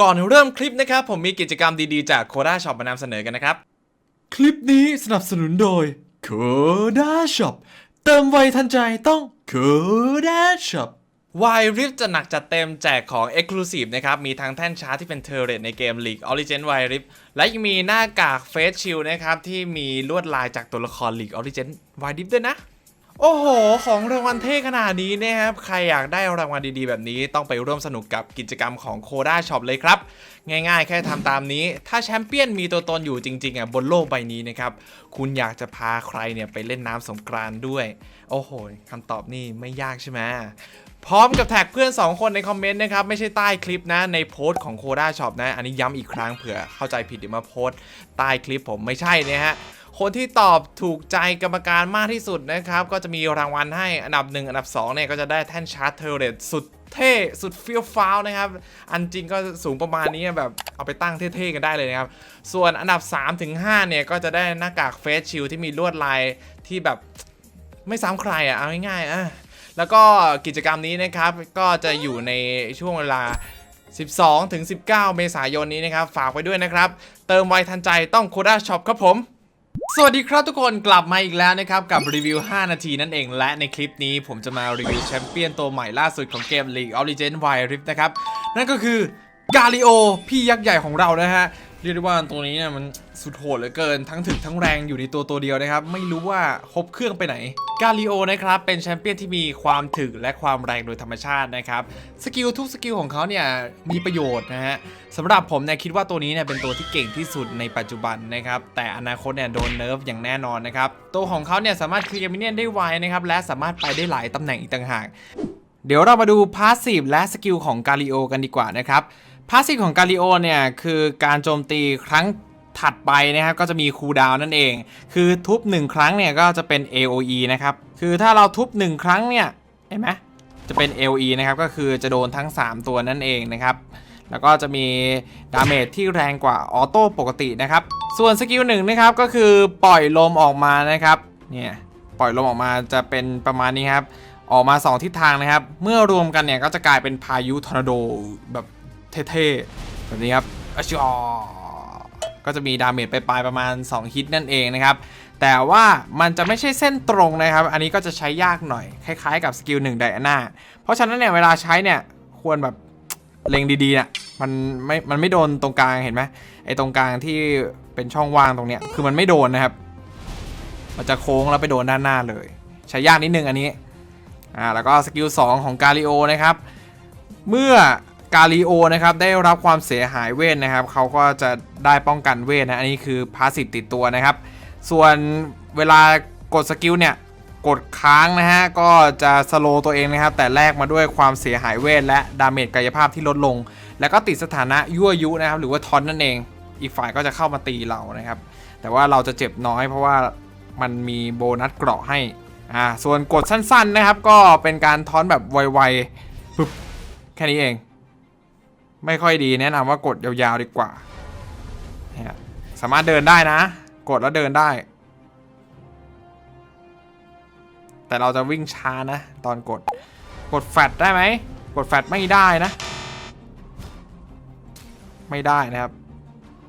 ก่อนเริ่มคลิปนะครับ ผมมีกิจกรรมดีๆ จากโคด้าช็อปมานำเสนอกันนะครับ คลิปนี้สนับสนุนโดยโคด้าช็อปเติมไวทันใจต้องโคด้าช็อปวายริฟจะหนักจัดเต็มแจกของ Exclusive นะครับ มีทั้งแท่นชาร์จที่เป็นเทอร์เรตในเกม League Origin w i r i f และยังมีหน้ากากเฟสชิลนะครับ ที่มีลวดลายจากตัวละคร League Origin w i r i f ด้วยนะ โอ้โห ของรางวัลเท่ขนาดนี้นะครับ ใครอยากได้รางวัลดีๆ แบบนี้ต้องไปร่วมสนุกกับกิจกรรมของโคด้าช็อปเลยครับ ง่ายๆ แค่ทำตามนี้ ถ้าแชมเปี้ยนมีตัวตนอยู่จริงๆอะบนโลกใบนี้นะครับ คุณอยากจะพาใครเนี่ยไปเล่นน้ำสงกรานด้วย โอ้โหคำตอบนี่ไม่ยากใช่ไหมพร้อมกับแท็กเพื่อน 2 คนในคอมเมนต์นะครับ ไม่ใช่ใต้คลิปนะ ในโพสต์ของโคด้าช็อปนะ อันนี้ย้ำอีกครั้งเผื่อเข้าใจผิดเดี๋ยวมาโพสต์ใต้คลิปผมไม่ใช่นะฮะ คนที่ตอบถูกใจกรรมการมากที่สุดนะครับ ก็จะมีรางวัลให้อันดับ 1 อันดับ2เนี่ยก็จะได้แท่นชาร์จเทอร์เรตสุดเท่สุดเฟี้ยวฟ้าวนะครับ อันจริงก็สูงประมาณนี้แบบเอาไปตั้งเท่ๆกันได้เลยนะครับ ส่วนอันดับ3ถึง5เนี่ยก็จะได้หน้ากากเฟสชิลที่มีลวดลายที่แบบไม่ซ้ำใครอะเอาง่ายๆอะแล้วก็กิจกรรมนี้นะครับ ก็จะอยู่ในช่วงเวลา 12 ถึง 19 เมษายนนี้นะครับ ฝากไว้ด้วยนะครับ เติมไวทันใจต้องโคด้าช็อปครับผม สวัสดีครับทุกคนกลับมาอีกแล้วนะครับ กับรีวิว 5 นาทีนั่นเอง และในคลิปนี้ผมจะมารีวิวแชมเปี้ยนตัวใหม่ล่าสุดของเกม League of Legends Wild Rift นะครับ นั่นก็คือกาลิโอพี่ยักษ์ใหญ่ของเรานะฮะ เรียกได้ว่าตัวนี้เนี่ยมัน สุดโหดเหลือเกิน ทั้งถึกทั้งแรงอยู่ในตัวตัวเดียวนะครับ ไม่รู้ว่าครบเครื่องไปไหน กาลิโอนะครับ เป็นแชมเปี้ยนที่มีความถึกและความแรงโดยธรรมชาตินะครับ สกิลทุกสกิลของเขาเนี่ยมีประโยชน์นะฮะสำหรับผมเนี่ยคิดว่าตัวนี้เนี่ยเป็นตัวที่เก่งที่สุดในปัจจุบันนะครับ แต่อนาคตเนี่ยโดนเนิร์ฟอย่างแน่นอนนะครับ ตัวของเขาเนี่ยสามารถเคลียร์มินเนี่ยนได้ไวนะครับ และสามารถไปได้หลายตำแหน่งอีกต่างหาก เดี๋ยวเรามาดูพาสซีฟและสกิลของกาลิโอกันดีกว่านะครับพาสซีฟของกาลิโอเนี่ยคือการโจมตีครั้ง ถัดไปนะครับก็จะมีคูลดาวน์นั่นเอง คือทุบ 1 ครั้งเนี่ยก็จะเป็น AOE นะครับคือถ้าเราทุบ 1 ครั้งเนี่ยเห็นไหมจะเป็น AOE นะครับก็คือจะโดนทั้ง 3 ตัวนั่นเองนะครับแล้วก็จะมีดาเมจที่แรงกว่าออโต้ปกตินะครับส่วนสกิลหนึ่งนะครับก็คือปล่อยลมออกมานะครับเนี่ยปล่อยลมออกมาจะเป็นประมาณนี้ครับออกมา 2 ทิศทางนะครับ เมื่อรวมกันเนี่ยก็จะกลายเป็นพายุทอร์นาโดแบบเท่ๆแบบนี้ครับอะชอ ก็จะมีดาเมจไปปลายประมาณ 2 ฮิตนั่นเองนะครับ แต่ว่ามันจะไม่ใช่เส้นตรงนะครับ อันนี้ก็จะใช้ยากหน่อย คล้ายๆกับสกิลหนึ่งไดอาน่าเพราะฉะนั้นเนี่ยเวลาใช้เนี่ยควรแบบเล็งดีๆเนี่ยมันไม่มันไม่โดนตรงกลางเห็นไหมไอ้ตรงกลางที่เป็นช่องว่างตรงเนี้ยคือมันไม่โดนนะครับ มันจะโค้งแล้วไปโดนด้านหน้าเลย ใช้ยากนิดนึงอันนี้อ่าแล้วก็สกิล2ของกาลิโอนะครับ เมื่อ กาลิโอนะครับได้รับความเสียหายเวทนะครับเขาก็จะได้ป้องกันเวทนะอันนี้คือพาสซีฟติดตัวนะครับ ส่วนเวลากดสกิลเนี่ยกดค้างนะฮะก็จะสโลตัวเองนะครับ แต่แลกมาด้วยความเสียหายเวท และดาเมจกายภาพที่ลดลง แล้วก็ติดสถานะยั่วยุนะครับ หรือว่าทอนนั่นเอง อีกฝ่ายก็จะเข้ามาตีเรานะครับ แต่ว่าเราจะเจ็บน้อยเพราะว่ามันมีโบนัสเกราะให้อ่าส่วนกดสั้นๆนะครับ ก็เป็นการทอนแบบไวๆปึ๊บแค่นี้เอง ไม่ค่อยดีแนะนำว่ากดยาวๆดีกว่าสามารถเดินได้นะ กดแล้วเดินได้ แต่เราจะวิ่งช้านะ ตอนกดกดแฟดได้ไหมกดแฟดไม่ได้นะ ไม่ได้นะครับ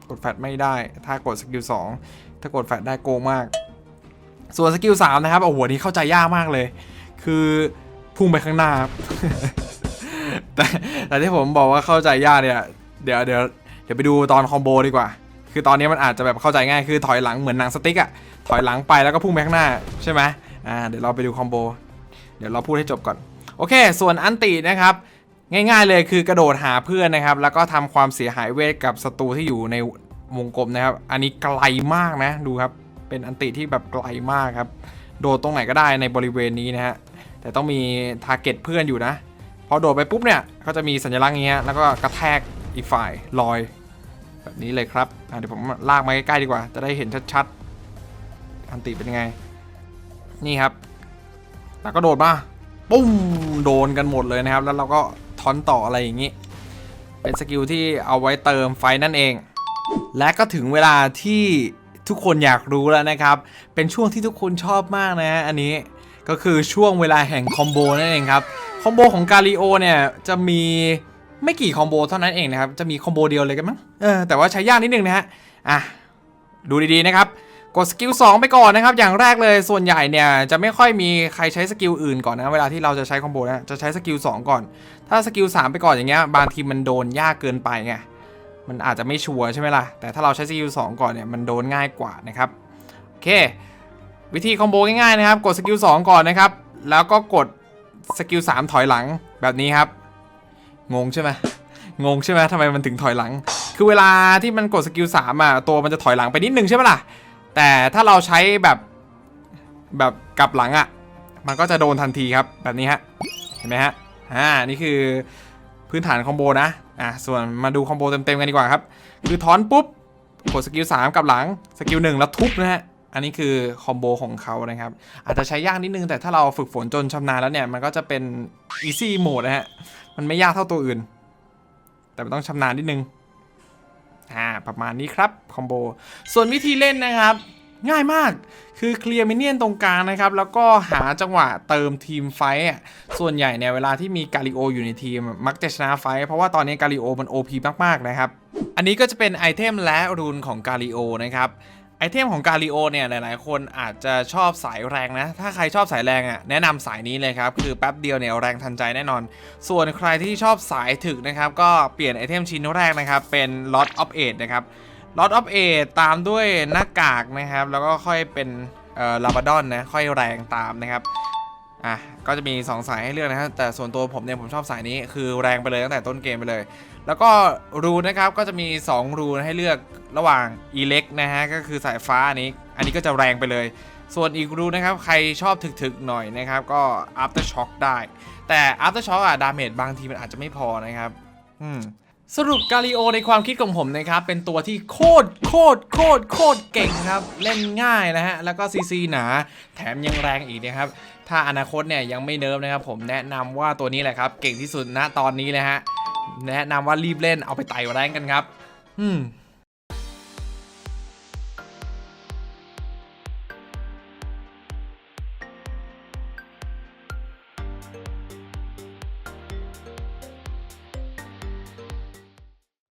กดแฟดไม่ได้ ถ้ากดสกิล2ถ้ากดแฟดได้โกงมาก ส่วนสกิล3นะครับโอ้โหนี้เข้าใจยากมากเลย คือพุ่งไปข้างหน้าแต่ แต่ที่ผมบอกว่าเข้าใจยากเนี่ย เดี๋ยวเดี๋ยวเดี๋ยวไปดูตอนคอมโบดีกว่า คือตอนนี้มันอาจจะแบบเข้าใจง่ายคือถอยหลังเหมือนหนังสติ๊กอะถอยหลังไปแล้วก็พุ่งไปข้างหน้าใช่ไหมอ่าเดี๋ยวเราไปดูคอมโบ เดี๋ยวเราพูดให้จบก่อน โอเค ส่วนอันตินะครับ ง่ายๆเลยคือกระโดดหาเพื่อนนะครับ แล้วก็ทำความเสียหายเวทกับศัตรูที่อยู่ในวงกลมนะครับ อันนี้ไกลมากนะดูครับ เป็นอันติที่แบบไกลมากครับ โดดตรงไหนก็ได้ในบริเวณนี้นะฮะแต่ต้องมีทาร์เก็ตเพื่อนอยู่นะ พอโดดไปปุ๊บเนี่ยก็จะมีสัญลักษณ์อย่างเงี้ยแล้วก็กระแทกอีกฝ่ายลอย แบบนี้เลยครับเดี๋ยวผมลากมาใกล้ๆดีกว่า จะได้เห็นชัดๆอันติเป็นไง นี่ครับ แล้วก็โดดมาปุ้มโดนกันหมดเลยนะครับ แล้วเราก็ทอนต่ออะไรอย่างนี้ เป็นสกิลที่เอาไว้เติมไฟนั่นเอง และก็ถึงเวลาที่ทุกคนอยากรู้แล้วนะครับ เป็นช่วงที่ทุกคนชอบมากนะฮะอันนี้ก็คือช่วงเวลาแห่งคอมโบนั่นเองครับ อมโบของกาลิโอเนี่ยจะมีไม่กี่คอมโบเท่านั้นเองนะครับ จะมีคอมโบเดียวเลยกันมั้ง เออ แต่ว่าใช้ยากนิดนึงนะฮะ อะ ดูดีๆนะครับ กดสกิล2ไปก่อนนะครับ อย่างแรกเลย ส่วนใหญ่เนี่ยจะไม่ค่อยมีใครใช้สกิลอื่นก่อนนะ เวลาที่เราจะใช้คอมโบนะ จะใช้สกิล2ก่อน ถ้าสกิล3ไปก่อนอย่างเงี้ย บางทีมันโดนยากเกินไปไง มันอาจจะไม่ชัวร์ใช่ไหมล่ะ แต่ถ้าเราใช้สกิล2ก่อนเนี่ยมันโดนง่ายกว่านะครับ โอเค วิธีคอมโบง่ายๆนะครับ กดสกิล2ก่อนนะครับ แล้วก็กด สกิล3ถอยหลังแบบนี้ครับ งงใช่ไหมงงใช่ไหมทำไมมันถึงถอยหลัง คือเวลาที่มันกดสกิล3อะตัวมันจะถอยหลังไปนิดนึงใช่ไหมล่ะ แต่ถ้าเราใช้แบบแบบกลับหลังอะ มันก็จะโดนทันทีครับแบบนี้ฮะ เห็นไหมฮะ อ่า นี่คือพื้นฐานคอมโบนะ อะ ส่วนมาดูคอมโบเต็มๆกันดีกว่าครับ คือถอนปุ๊บ กดสกิล3กลับหลัง สกิล1แล้วทุบนะฮะ อันนี้คือคอมโบของเขานะครับ อาจจะใช้ยากนิดนึง แต่ถ้าเราฝึกฝนจนชำนาญแล้วเนี่ย มันก็จะเป็น easy mode นะฮะ มันไม่ยากเท่าตัวอื่น แต่มันต้องชำนาญนิดนึง อ่า ประมาณนี้ครับคอมโบ ส่วนวิธีเล่นนะครับง่ายมาก คือเคลียร์มินเนี่ยนตรงกลางนะครับ แล้วก็หาจังหวะเติมทีมไฟท์อะ ส่วนใหญ่เนี่ยเวลาที่มีกาลิโออยู่ในทีม มักจะชนะไฟท์เพราะว่าตอนนี้กาลิโอมัน OP มาก ๆ นะครับ อันนี้ก็จะเป็นไอเทมและรูนของกาลิโอนะครับ ไอเทมของกาลิโอเนี่ยหลายๆ คนอาจจะชอบสายแรงนะ ถ้าใครชอบสายแรงอะแนะนำสายนี้เลยครับ คือแป๊บเดียวเนี่ยแรงทันใจแน่นอน ส่วนใครที่ชอบสายถึกนะครับ ก็เปลี่ยนไอเทมชิ้นแรกนะครับ เป็น Lot of Eight นะครับ Lot of Eight ตามด้วยหน้ากากนะครับ แล้วก็ค่อยเป็นเอ่อลาบาดอนนะค่อยแรงตามนะครับอะก็จะมี 2 สายให้เลือกนะครับแต่ส่วนตัวผมเนี่ยผมชอบสายนี้คือแรงไปเลยตั้งแต่ต้นเกมไปเลย แล้วก็รูนะครับก็จะมี 2 รูนให้เลือกระหว่าง e l e c นะฮะก็คือสายฟ้าอันนี้ อันนี้ก็จะแรงไปเลย ส่วนอีกรูนนะครับใครชอบถึกๆหน่อยนะครับก็ after shock ได้ แต่ after shock อะดาเมจบางทีมันอาจจะไม่พอนะครับอืมสรุปกาลิโอในความคิดของผมนะครับ เป็นตัวที่โคตรโคตรโคตรโคตรเก่งครับ เล่นง่ายนะฮะ แล้วก็ซีซีหนา แถมยังแรงอีกนะครับ ถ้าอนาคตเนี่ยยังไม่เนิร์ฟนะครับผมแนะนำว่าตัวนี้แหละครับ เก่งที่สุดณตอนนี้เลยฮะ แนะนำว่ารีบเล่นเอาไปไต่แรงกันครับ อืม